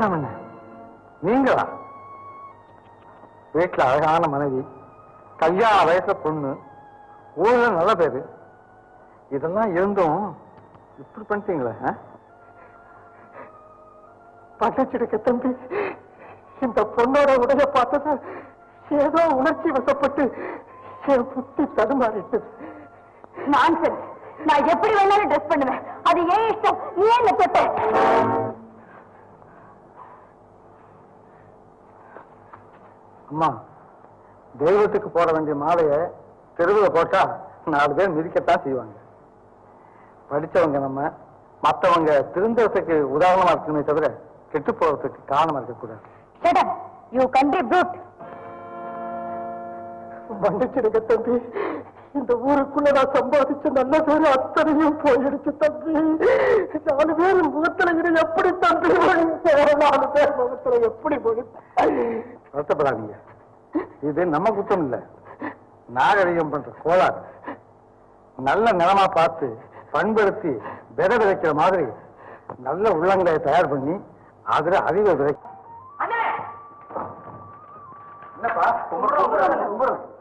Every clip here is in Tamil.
ராமசாமண்ண நீங்களா? வீட்டுல அழகான மனைவி கையா வயசுல பொண்ணு ஊர்ல நல்ல பேரு. இதெல்லாம் இருந்தும் இப்படி பண்ணிட்டீங்களே பண்ணிச்சிருக்க தம்பி இந்த பொண்ணோட உடைய பார்த்தது ஏதோ உணர்ச்சி வசப்பட்டு என் புத்தி தடுமாறிட்டு. நான் சரி நான் எப்படி வேணாலும் ட்ரெஸ் பண்ணுவேன். அது ஏன் இஷ்டம்? நீ என்ன அம்மா தெய்வத்துக்கு போட வேண்டிய மாலைய தெருவில் போட்டா நாலு பேர் மிதிக்கத்தான் செய்வாங்க. படிச்சவங்க நம்ம மத்தவங்க திருந்தறதுக்கு உதாரணமா இருக்குமே தவிர கெட்டு போறதுக்கு காரணமா இருக்கக்கூடாது. Brute. மன்னிச்சிடுங்க தம்பி. இந்த ஊருக்குள்ள நான் சம்பாதிச்ச நல்ல பேரு அத்தனையும் போயிடுச்சு தம்பி. நாலு பேர் முகத்துல இது எப்படி தம்பி? நாலு பேர் முகத்துல எப்படி? வருத்தப்படாதீங்க. இது நம்ம குற்றம் இல்ல. நாகரிகம் பண்ற கோளாறு. நல்ல நிலமா பார்த்து பண்படுத்தி விதை விதைக்கிற மாதிரி நல்ல உள்ளங்களை தயார் பண்ணி அதுல அறிவை விதைக்கும் என்னப்பா?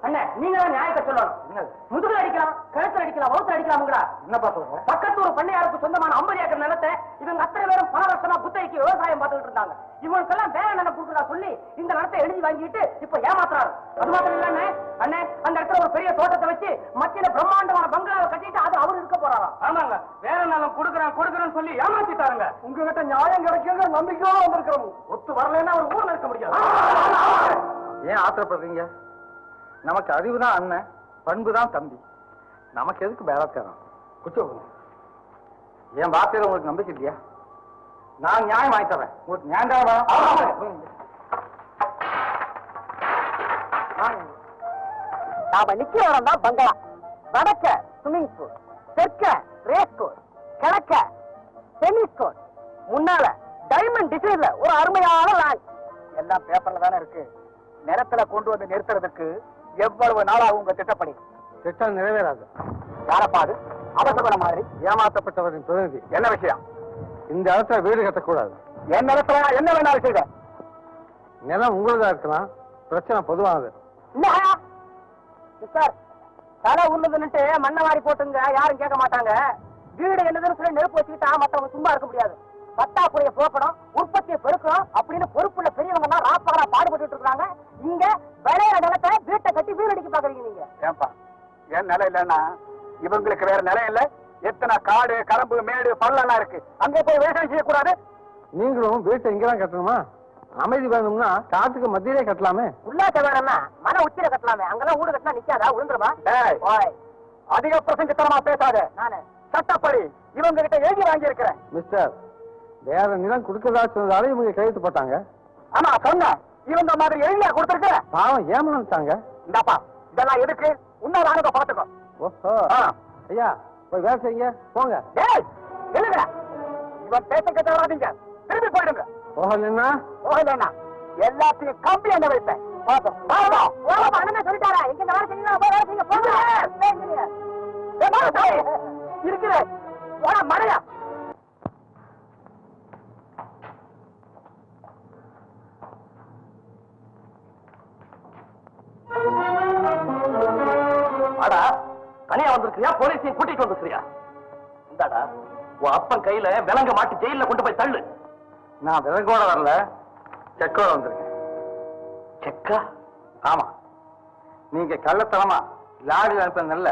அண்ணே நீங்க தான் நியாயத்தை சொல்லணும்? முதுகுல அடிக்கலாம் கழுத்துல அடிக்கலாம் வவுத்துல அடிக்கலாம்ங்களா என்னப்பா சொல்ற? பக்கத்து ஒரு பண்ணையாருக்கு சொந்தமான ஐம்பது ஏக்கர் நிலத்தை இவங்க அத்தனை பேரும் பல வருஷமா குத்தகைக்கு விவசாயம் பார்த்துட்டு இருந்தாங்க. இவங்களுக்கெல்லாம் வேற நிலம் கொடுக்குறா சொல்லி இந்த நிலத்தை எழுதி வாங்கிட்டு இப்ப ஏமாத்துறாரு. அது மாத்திரம் இல்ல அண்ணே அண்ணே அந்த இடத்துல ஒரு பெரிய தோட்டத்தை வச்சு மத்தியில பிரம்மாண்டமான பங்களாவை கட்டிட்டு அது அவர் இருக்க போறாராம் ஆமாங்க. வேற நிலம் கொடுக்குறேன் கொடுக்குறேன்னு சொல்லி ஏமாத்திட்டாருங்க. உங்ககிட்ட நியாயம் கிடைக்குங்க நம்பிக்கையோட வந்திருக்கிறோம். ஒத்து வரலைன்னா ஒரு ஊர்ல இருக்க முடியாது. ஏன் ஆத்திரப்படுறீங்க? நமக்கு அறிவு தான் அண்ணன் பண்பு தான் தம்பி. நமக்கு எதுக்கு பேராச்சாரம் குச்சோ என் வார்த்தையில உங்களுக்கு நம்பிக்கை இல்லையா? நான் நியாயம் வாங்கி தரேன். உங்களுக்கு நியாயம் தான் வேணும். நாம நிக்கிற இடம் தான் பங்களா. வடக்க ஸ்விம்மிங் பூல் தெற்க ரேஸ் கோர்ஸ் கிழக்க டென்னிஸ் கோர்ட் முன்னால டைமண்ட் டிசைன்ல ஒரு அருமையான லேண்ட் எல்லாம் பேப்பர்ல தானே இருக்கு. நிலத்துல கொண்டு வந்து நிறுத்துறதுக்கு எவ்வளவு நாளாகும் உங்க திட்டப்படி திட்டம் நிறைவேறாது. யாரப்பா அது அவசர மாதிரி? ஏமாற்றப்பட்டவரின் பிரதிநிதி. என்ன விஷயம்? இந்த இடத்துல வீடு கட்டக்கூடாது. என் நான் என்ன வேணாலும் செய்த நிலம் உங்களுதா இருக்கலாம் பிரச்சனை பொதுவானது. சார் தலை உண்ணுதுன்னுட்டு மண்ணை வாரி போட்டுங்க யாரும் கேட்க மாட்டாங்க. வீடு என்னதுன்னு சொல்லி நெருப்பு வச்சுக்கிட்டா மத்தவங்க சும்மா இருக்க முடியாது. பத்தாக்குறைய போக்கணும் இல்லைன்னா இவங்களுக்கு வேற நிலம் இல்ல. எத்தனை காடு கரம்பு மேடு பள்ளம்லாம் இருக்கு. அங்க போய் விவசாயம் செய்யக்கூடாது. நீங்களும் வீட்டை இங்கதான் கட்டணுமா? அமைதி வேணும்னா காட்டுக்கு மத்தியிலே கட்டலாமே. உள்ளாட்ட வேணும்னா மன உச்சியில கட்டலாமே. அங்கெல்லாம் வீடு கட்டினா நிக்காதா? ஓய். அதிக பிரசங்கத்தனமா பேசாத. நானு. சட்டப்படி இவங்க கிட்ட எழுதி வாங்கி இருக்கிறேன் மிஸ்டர் வேற நிலம் கொடுக்கறதா சொன்னதால இவங்க கையெழுத்து போட்டாங்க. ஆமா சொன்ன. இவங்க மாதிரி எழுதியா கொடுத்துருக்க பாவம் ஏமாந்துட்டாங்க. இந்தாப்பா இதெல்லாம் எதுக்கு? உன்ன அனுப்ப பாத்துக்கோ ஓஹோ. ஆ. ஐயா போய் வேலை செய்யுங்க. போங்க. எழுதுங்க இவன் பேச கேட்ட வராதீங்க திரும்பி போயிடுங்க. போகலன்னா போகலன்னா எல்லாத்தையும் கம்பி என்ன வைப்பேன். பாத்தோம் பாத்தோம் ஓ அண்ணன் சொல்லிட்டாரா? எங்க வேலை செய்யணும் போய் வேலை செய்யுங்க. போங்க. இருக்கிற போடா மழையா அடா தனியா வந்திருக்கிறியா? போலீஸையும் கூட்டிட்டு வந்திருக்கிறியா இந்தாடா உன் அப்பன் கையில விலங்க மாட்டி ஜெயில கொண்டு போய் தள்ளு. நான் விலங்கோட வரல செக்கோட வந்திருக்கேன். செக்கா? ஆமா. நீங்க கள்ளத்தனமா லாரி அனுப்ப நல்ல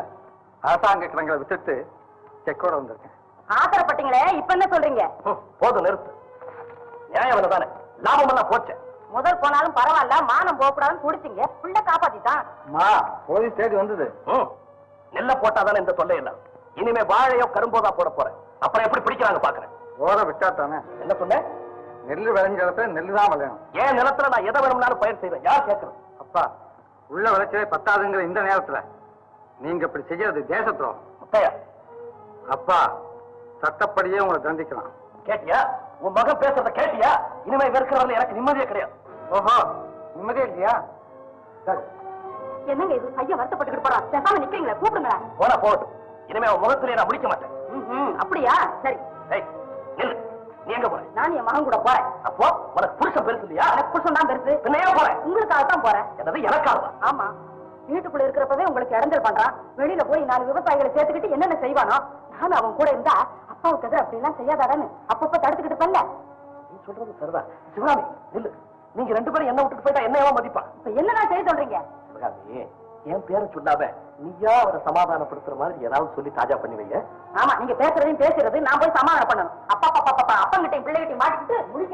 அரசாங்க கிடங்களை விட்டுட்டு செக்கோட வந்திருக்கேன். ஆத்திரப்பட்டீங்களே இப்ப என்ன சொல்றீங்க? போதும் நிறுத்து. நியாயம் தானே லாபம் எல்லாம் போச்சே. முதல் போனாலும் பரவாயில்ல மானம் போகக்கூடாதுன்னு குடிச்சிங்க புள்ள காப்பாத்திட்டான். மா போலீஸ் தேடி வந்தது. ம், நெல்ல போட்டாதானே இந்த தொல்லை இல்லை இனிமே வாழையோ கரும்போதா போட போறேன். அப்புறம் எப்படி பிடிக்கிறாங்க பாக்குறேன். ஓட விட்டா தானே என்ன சொன்ன? நெல் விளைஞ்ச இடத்துல நெல் தான் விளையணும். ஏன் நிலத்துல நான் எதை வேணும்னாலும் பயிர் செய்வேன்? யார் கேட்கறது அப்பா உள்ள விளைச்சலே பத்தாதுங்கிற இந்த நேரத்துல. நீங்க இப்படி செய்யறது தேச துரோகம் முத்தையா. அப்பா சட்டப்படியே உங்களை தண்டிக்கலாம். கேட்டியா? உன் மகன் பேசுறத கேட்டியா? இனிமே இருக்கிறவங்க எனக்கு நிம்மதியே கிடையாது. ஓஹோ நிம்மதியே இல்லையா? சரி. என்னங்க இது? பையன் வருத்தப்பட்டுக்கிட்டு போறான் பேசாம நிக்கிறீங்களா கூப்பிடுங்களா. போனா போகட்டும். இனிமே அவன் முகத்திலே நான் முடிக்க மாட்டேன். அப்படியா? சரி. நில்லு. நீ எங்க போற? நான் என் மகன் கூட போறேன். அப்போ உனக்கு புருஷன் பெருசு இல்லையா? எனக்கு புருஷன் தான் பெருசு. போறது பின்ன ஏன் போறேன் உங்களுக்காக தான் போறேன். என்னது எனக்காகவா? ஆமா. வீட்டுக்குள்ள இருக்கிறப்பவே உங்களுக்கு இடைஞ்சல் பண்றான். வெளியில போய் நாலு விவசாயிகளை சேர்த்துக்கிட்டு என்னென்ன செய்வானோ நானும் அவன் கூட இருந்தா அப்பாவுக்கு எதிர அப்படி எல்லாம் செய்யாதாடான்னு அப்பப்ப தடுத்துக்கிட்டு பண்ணல நீ சொல்றது சரிதான். சிவகாமி நில்லு. நீங்க ரெண்டு பேரும் என்ன விட்டுட்டு போயிட்டா என்ன ஏன் மதிப்பான்? இப்ப என்னடா செய்ய சொல்றீங்க? சிவகாமி என் பேரை சொல்லாம நீயா அவரை சமாதானப்படுத்துற மாதிரி ஏதாவது சொல்லி தாஜா பண்ணி வைங்க ஆமா நீங்க பேசுறதையும் பேசுறது நான் போய் சமாதானம் பண்ணணும். அப்பா அப்பா அப்பா அப்பங்கிட்டையும் பிள்ளைகிட்டையும் மாட்டிக்கிட்டு